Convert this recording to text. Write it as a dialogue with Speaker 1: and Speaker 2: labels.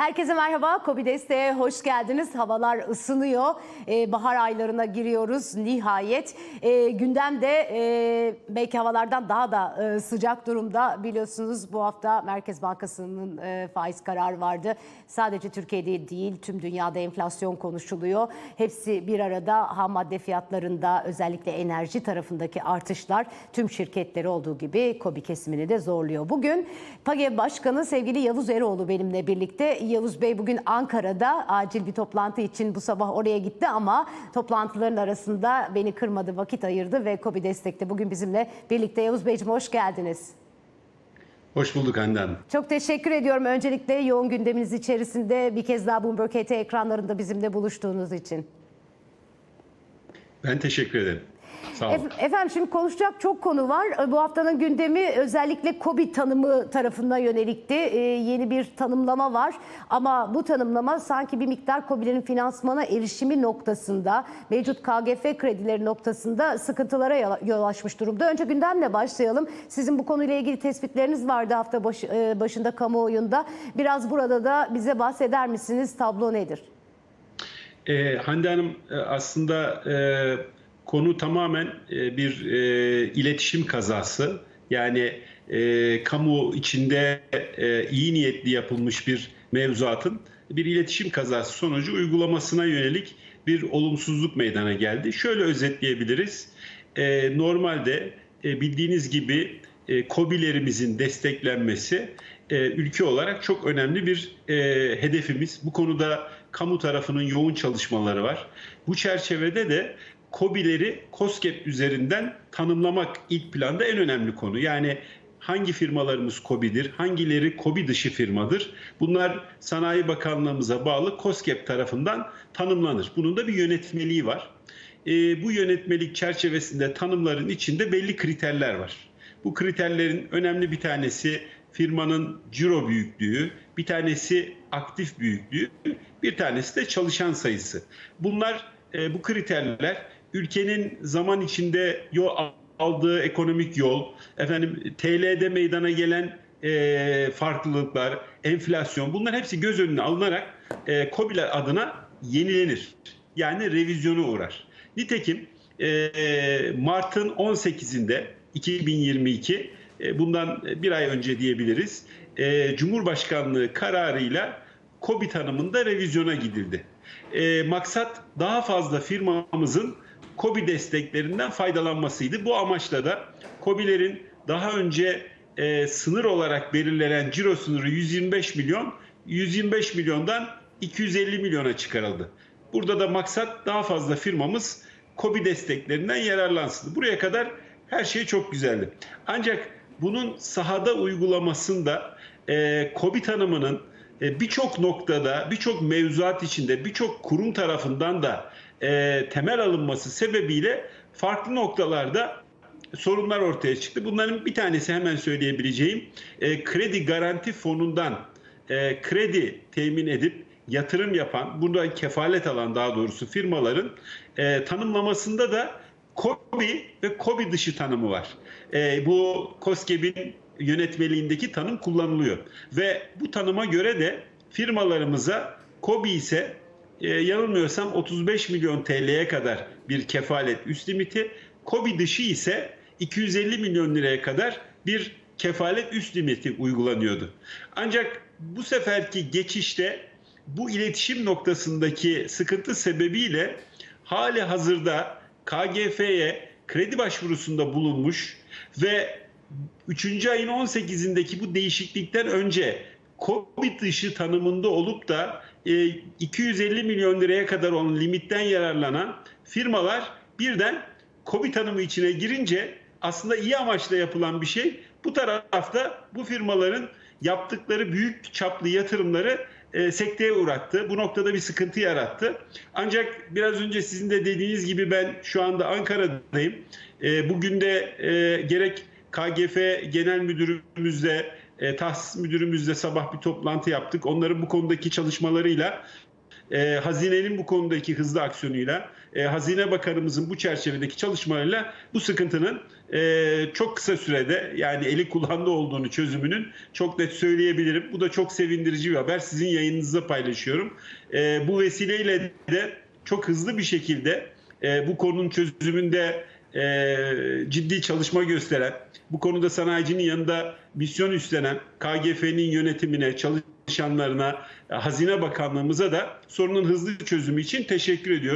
Speaker 1: Herkese merhaba. Kobi Desteğe hoş geldiniz. Havalar ısınıyor. Ee, bahar aylarına giriyoruz nihayet. Ee, gündemde e, belki havalardan daha da e, sıcak durumda. Biliyorsunuz bu hafta Merkez Bankası'nın e, faiz kararı vardı. Sadece Türkiye'de değil tüm dünyada enflasyon konuşuluyor. Hepsi bir arada ham madde fiyatlarında özellikle enerji tarafındaki artışlar tüm şirketleri olduğu gibi Kobi kesimini de zorluyor. Bugün PAGE Başkanı sevgili Yavuz Eroğlu benimle birlikte. Yavuz Bey bugün Ankara'da acil bir toplantı için bu sabah oraya gitti ama toplantıların arasında beni kırmadı, vakit ayırdı ve Kobi Destek'te bugün bizimle birlikte. Yavuz Beyciğim hoş geldiniz.
Speaker 2: Hoş bulduk Hande Hanım.
Speaker 1: Çok teşekkür ediyorum öncelikle yoğun gündeminiz içerisinde bir kez daha Bloomberg HT ekranlarında bizimle buluştuğunuz için.
Speaker 2: Ben teşekkür ederim. Sağ olun.
Speaker 1: Efendim şimdi konuşacak çok konu var. E, Bu haftanın gündemi özellikle COVID tanımı tarafına yönelikti. Ee, yeni bir tanımlama var ama bu tanımlama sanki bir miktar COBİ'lerin finansmana erişimi noktasında, mevcut KGF kredileri noktasında sıkıntılara yol- açmış durumda. Önce gündemle başlayalım. Sizin bu konuyla ilgili tespitleriniz vardı hafta başı- e, başında kamuoyunda. Biraz burada da bize bahseder misiniz? Tablo nedir?
Speaker 2: Ee, Hande Hanım e, aslında e, konu tamamen e, bir e, iletişim kazası. Yani e, kamu içinde e, iyi niyetli yapılmış bir mevzuatın bir iletişim kazası sonucu uygulamasına yönelik bir olumsuzluk meydana geldi. Şöyle özetleyebiliriz. E, normalde e, bildiğiniz gibi e, KOBİ'lerimizin desteklenmesi e, ülke olarak çok önemli bir e, hedefimiz. Bu konuda kamu tarafının yoğun çalışmaları var. Bu çerçevede de KOBİ'leri COSGAP üzerinden tanımlamak ilk planda en önemli konu. Yani hangi firmalarımız KOBİ'dir, hangileri KOBİ dışı firmadır? Bunlar Sanayi Bakanlığımıza bağlı COSGAP tarafından tanımlanır. Bunun da bir yönetmeliği var. E, bu yönetmelik çerçevesinde tanımların içinde belli kriterler var. Bu kriterlerin önemli bir tanesi firmanın ciro büyüklüğü, bir tanesi aktif büyüklüğü, bir tanesi de çalışan sayısı. Bunlar e, bu kriterler ülkenin zaman içinde yol aldığı ekonomik yol, efendim TL'de meydana gelen e, farklılıklar, enflasyon bunlar hepsi göz önüne alınarak e, KOBİ'ler adına yenilenir. Yani revizyona uğrar. Nitekim e, Mart'ın 18'inde 2022 e, bundan bir ay önce diyebiliriz. e, Cumhurbaşkanlığı kararıyla KOBİ tanımında revizyona gidildi. E, maksat daha fazla firmamızın KOBİ desteklerinden faydalanmasıydı. Bu amaçla da KOBİ'lerin daha önce e, sınır olarak belirlenen ciro sınırı 125 milyon, 125 milyondan 250 milyona çıkarıldı. Burada da maksat daha fazla firmamız KOBİ desteklerinden yararlansın. Buraya kadar her şey çok güzeldi. Ancak bunun sahada uygulamasında e, tanımının birçok noktada, birçok mevzuat içinde, birçok kurum tarafından da e, temel alınması sebebiyle farklı noktalarda sorunlar ortaya çıktı. Bunların bir tanesi hemen söyleyebileceğim e, kredi garanti fonundan e, kredi temin edip yatırım yapan, burada kefalet alan daha doğrusu firmaların e, tanımlamasında da KOBİ ve KOBİ dışı tanımı var. E, bu KOSGEB'in yönetmeliğindeki tanım kullanılıyor. Ve bu tanıma göre de firmalarımıza KOBİ ise e, yanılmıyorsam 35 milyon TL'ye kadar bir kefalet üst limiti, KOBİ dışı ise 250 milyon liraya kadar bir kefalet üst limiti uygulanıyordu. Ancak bu seferki geçişte bu iletişim noktasındaki sıkıntı sebebiyle hali hazırda KGF'ye kredi başvurusunda bulunmuş ve 3. ayın 18'indeki bu değişiklikten önce COVID dışı tanımında olup da e, 250 milyon liraya kadar olan limitten yararlanan firmalar birden COVID tanımı içine girince aslında iyi amaçla yapılan bir şey. Bu tarafta bu firmaların yaptıkları büyük çaplı yatırımları e, sekteye uğrattı. Bu noktada bir sıkıntı yarattı. Ancak biraz önce sizin de dediğiniz gibi ben şu anda Ankara'dayım. E, bugün de e, gerek KGF Genel Müdürümüzle, e, tahsis müdürümüzle sabah bir toplantı yaptık. Onların bu konudaki çalışmalarıyla e, hazinenin bu konudaki hızlı aksiyonuyla, e, Hazine Bakanımızın bu çerçevedeki çalışmalarıyla bu sıkıntının e, çok kısa sürede yani eli kulağında olduğunu çözümünün çok net söyleyebilirim. Bu da çok sevindirici bir haber. Sizin yayınınızda paylaşıyorum. E, bu vesileyle de çok hızlı bir şekilde e, bu konunun çözümünde e, ciddi çalışma gösteren, bu konuda sanayicinin yanında misyon üstlenen KGF'nin yönetimine, çalışanlarına, Hazine Bakanlığımıza da sorunun hızlı çözümü için teşekkür ediyorum.